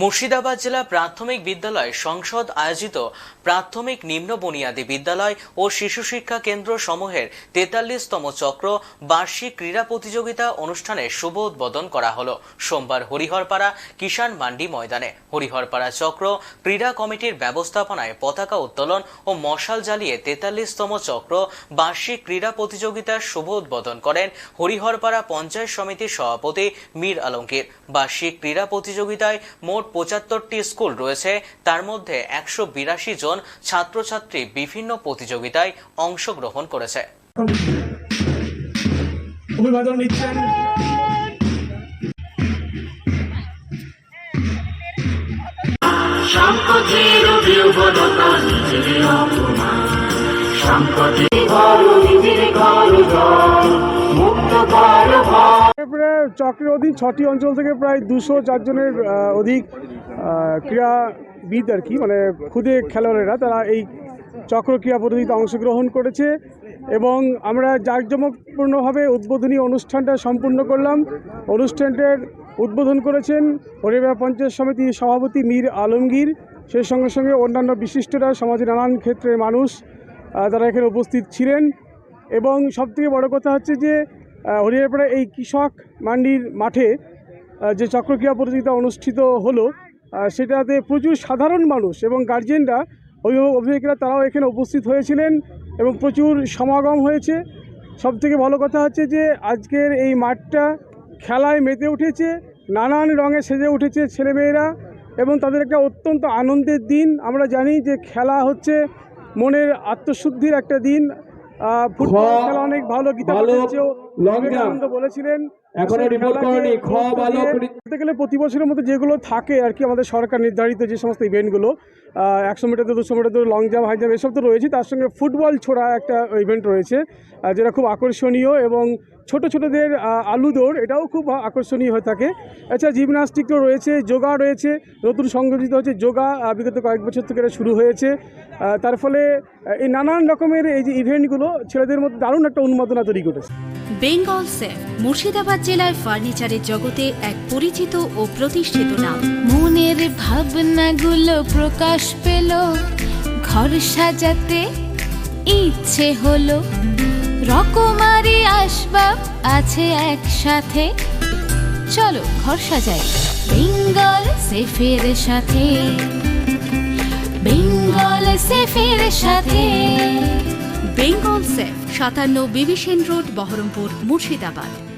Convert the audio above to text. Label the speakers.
Speaker 1: মুর্শিদাবাদ জেলা প্রাথমিক বিদ্যালয় সংসদ আয়োজিত প্রাথমিক নিম্ন বুনিয়াদী বিদ্যালয় ও শিশু শিক্ষা কেন্দ্র সমূহের তেতাল্লিশতম চক্র বার্ষিক ক্রীড়া প্রতিযোগিতা অনুষ্ঠানে শুভ উদ্বোধন করা হলো। সোমবার হরিহরপাড়া কিষাণ মান্ডি ময়দানে। হরিহরপাড়া চক্র ক্রীড়া কমিটির ব্যবস্থাপনায় পতাকা উত্তোলন ও মশাল জ্বালিয়ে তেতাল্লিশতম চক্র বার্ষিক ক্রীড়া প্রতিযোগিতার শুভ উদ্বোধন করেন হরিহরপাড়া পঞ্চায়েত সমিতির সভাপতি মীর আলমগীর। বার্ষিক ক্রীড়া প্রতিযোগিতায় মোট পঁচাত্তরটি স্কুল রয়েছে। তার মধ্যে একশো বিরাশি জন ছাত্রছাত্রী বিভিন্ন প্রতিযোগিতায় অংশগ্রহণ করেছে।
Speaker 2: অভিবাদন নিচ্ছেন।
Speaker 3: সংকটের বিহবলতা নিজের অপমান। সংকটে ঘর নিজের ঘর জল
Speaker 2: চক্রের অধীন ছটি অঞ্চল থেকে প্রায় দুশো চারজনের অধিক ক্রীড়াবিদ আর কি মানে খুদে খেলোয়াড়েরা, তারা এই চক্র ক্রীড়া প্রতিযোগিতা অংশগ্রহণ করেছে এবং আমরা জাঁকজমকপূর্ণভাবে উদ্বোধনী অনুষ্ঠানটা সম্পূর্ণ করলাম। অনুষ্ঠানটার উদ্বোধন করেছেন হরিবা পঞ্চায়েত সমিতির সভাপতি মীর আলমগীর। সেই সঙ্গে সঙ্গে অন্যান্য বিশিষ্টরা, সমাজের নানান ক্ষেত্রের মানুষ তারা এখানে উপস্থিত ছিলেন। এবং সবথেকে বড় কথা হচ্ছে যে হরিয়ারপাড়া এই কৃষক মান্ডির মাঠে যে চক্রক্রিয়া প্রতিযোগিতা অনুষ্ঠিত হলো সেটাতে প্রচুর সাধারণ মানুষ এবং গার্জেনরা অভিভাবক অভিভাবিকরা তারাও এখানে উপস্থিত হয়েছিলেন এবং প্রচুর সমাগম হয়েছে। সবথেকে ভালো কথা হচ্ছে যে, আজকের এই মাঠটা খেলায় মেতে উঠেছে, নানান রঙে সেজে উঠেছে ছেলেমেয়েরা এবং তাদের একটা অত্যন্ত আনন্দের দিন। আমরা জানি যে খেলা হচ্ছে মনের আত্মশুদ্ধির একটা দিন। ফুটবল খেলা অনেক ভালো গীতা। বিবেকানন্দ বলেছিলেন এখনও
Speaker 4: রিপোর্ট করেনি। খ
Speaker 2: গুরুত্ব
Speaker 4: বালক
Speaker 2: দিয়ে
Speaker 4: রি-
Speaker 2: বলতে গেলে প্রতি বছরের মধ্যে যেগুলো থাকে আর কি আমাদের সরকার নির্ধারিত যে সমস্ত ইভেন্টগুলো একশো মিটার তো দুশো মিটার তো লং জাম্প হাই জাম্প এসব তো রয়েছে। তার সঙ্গে ফুটবল ছোড়া একটা ইভেন্ট রয়েছে যেটা খুব আকর্ষণীয় এবং ছোট ছোটদের আলু দৌড় এটাও খুব আকর্ষণীয় হয়ে থাকে। এছাড়া জিমনাস্টিক তো রয়েছে যোগা রয়েছে নতুন সংযোজিত হচ্ছে যোগা বিগত কয়েক বছর থেকে এটা শুরু হয়েছে। তার ফলে এই নানান রকমের এই যে ইভেন্টগুলো ছেলেদের মধ্যে দারুণ একটা উন্মাদনা তৈরি করেছে।
Speaker 5: বেঙ্গল সেফ মুর্শিদাবাদ জেলায় ফার্নিচারের জগতে এক পরিচিত ও প্রতিষ্ঠিত নাম।
Speaker 6: মনের ভাবনাগুলো প্রকাশ পেল। ঘর সাজাতে ইচ্ছে হলো। রকমারি আসবাব আছে একসাথে। চলো ঘর সাজাই। বেঙ্গল সেফের সাথে। বেঙ্গল সেফের সাথে।
Speaker 5: বেঙ্গল সেফ, সাতান্ন বিবিসেন রোড, বহরমপুর, মুর্শিদাবাদ।